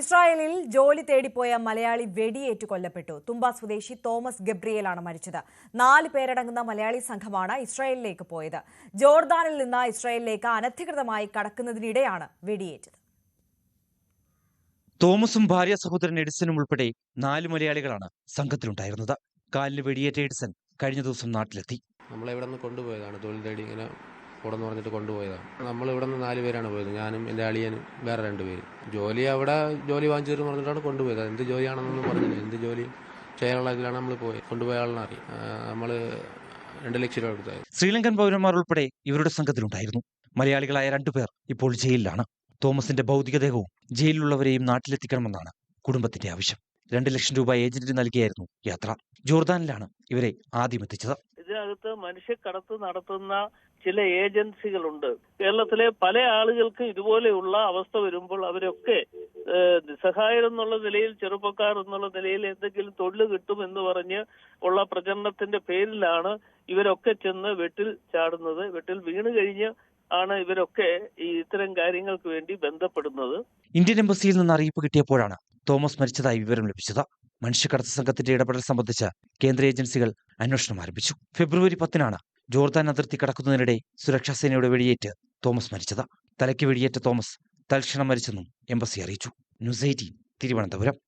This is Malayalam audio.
ഇസ്രായേലിൽ ജോലി തേടിപ്പോയ മലയാളി വെടിയേറ്റ് കൊല്ലപ്പെട്ടു. തുമ്പ സ്വദേശി തോമസ് ഗബ്രിയേലാണ് മരിച്ചത്. നാല് പേരടങ്ങുന്ന മലയാളി സംഘമാണ് ഇസ്രായേലിലേക്ക് പോയത്. ജോർദാനിൽ നിന്ന് ഇസ്രായേലിലേക്ക് അനധികൃതമായി കടക്കുന്നതിനിടെയാണ് വെടിയേറ്റത്. തോമസും ഭാര്യ സഹോദരൻ എഡിസനും ഉൾപ്പെടെ നാല് മലയാളികളാണ് സംഘത്തിലുണ്ടായിരുന്നത്. കാലിന് വെടിയേറ്റ എഡിസൺ കഴിഞ്ഞ ദിവസം നാട്ടിലെത്തി. നമ്മളെ ഇവിടെ നിന്ന് കൊണ്ടുപോയതാണ്? തൊഴിൽ തേടി ഇങ്ങനെ കൂടെന്ന് പറഞ്ഞിട്ട് കൊണ്ടുപോയതാണ് നമ്മൾ ഇവിടെ നിന്ന് നാല് പേരാണ് പോയത്. ഞാനും എന്റെ അളിയനും വേറെ രണ്ട് പേര്. ജോലി അവിടെ ജോലി വാങ്ങിച്ചു തരും പറഞ്ഞിട്ടാണ് കൊണ്ടുപോയത്. എന്ത് ജോലിയാണെന്നൊന്നും പറഞ്ഞില്ല. എന്ത് ജോലി ചെയ്യാനുള്ള ഇതിലാണ് നമ്മൾ പോയത്. കൊണ്ടുപോയ ആളിനെ നമ്മൾ രണ്ട് ലക്ഷം രൂപ കൊടുത്തത് ശ്രീലങ്കൻ പൗരന്മാർ ഉൾപ്പെടെ ഇവരുടെ സംഘത്തിലുണ്ടായിരുന്നു. മലയാളികളായ രണ്ടുപേർ ഇപ്പോൾ ജയിലിലാണ്. തോമസിന്റെ ഭൗതികദേഹവും ജയിലിലുള്ളവരെയും നാട്ടിലെത്തിക്കണമെന്നാണ് കുടുംബത്തിന്റെ ആവശ്യം. രണ്ട് ലക്ഷം രൂപ ഏജന്റിന് നൽകിയായിരുന്നു യാത്ര. ജോർദാനിലാണ് ഇവരെ ആദ്യം എത്തിച്ചത്. ഇതിനകത്ത് മനുഷ്യക്കടത്ത് നടത്തുന്ന ചില ഏജൻസികളുണ്ട്. കേരളത്തിലെ പല ആളുകൾക്ക് ഇതുപോലെയുള്ള അവസ്ഥ വരുമ്പോൾ അവരൊക്കെ ഏഹ്, എന്നുള്ള നിലയിൽ ചെറുപ്പക്കാർ എന്നുള്ള നിലയിൽ എന്തെങ്കിലും തൊഴിൽ കിട്ടും എന്ന് പറഞ്ഞ് ഉള്ള പ്രചരണത്തിന്റെ പേരിലാണ് ഇവരൊക്കെ ചെന്ന് വെട്ടിൽ ചാടുന്നത്. വെട്ടിൽ വീണ് കഴിഞ്ഞ് ആണ് ഇവരൊക്കെ ഈ ഇത്തരം കാര്യങ്ങൾക്ക് വേണ്ടി ബന്ധപ്പെടുന്നത്. ഇന്ത്യൻ എംബസിയിൽ നിന്ന് അറിയിപ്പ് കിട്ടിയപ്പോഴാണ് തോമസ് മരിച്ചതായി വിവരം ലഭിച്ചത്. മനുഷ്യക്കടത്ത് സംഘത്തിന്റെ ഇടപെടൽ സംബന്ധിച്ച് കേന്ദ്ര ഏജൻസികൾ അന്വേഷണം ആരംഭിച്ചു. ഫെബ്രുവരി പത്തിനാണ് ജോർദാൻ അതിർത്തി കടക്കുന്നതിനിടെ സുരക്ഷാ സേനയുടെ വെടിയേറ്റ് തോമസ് മരിച്ചത്. തലയ്ക്ക് വെടിയേറ്റ തോമസ് തൽക്ഷണം മരിച്ചെന്നും എംബസി അറിയിച്ചു. News eighteen Thiruvananthapuram.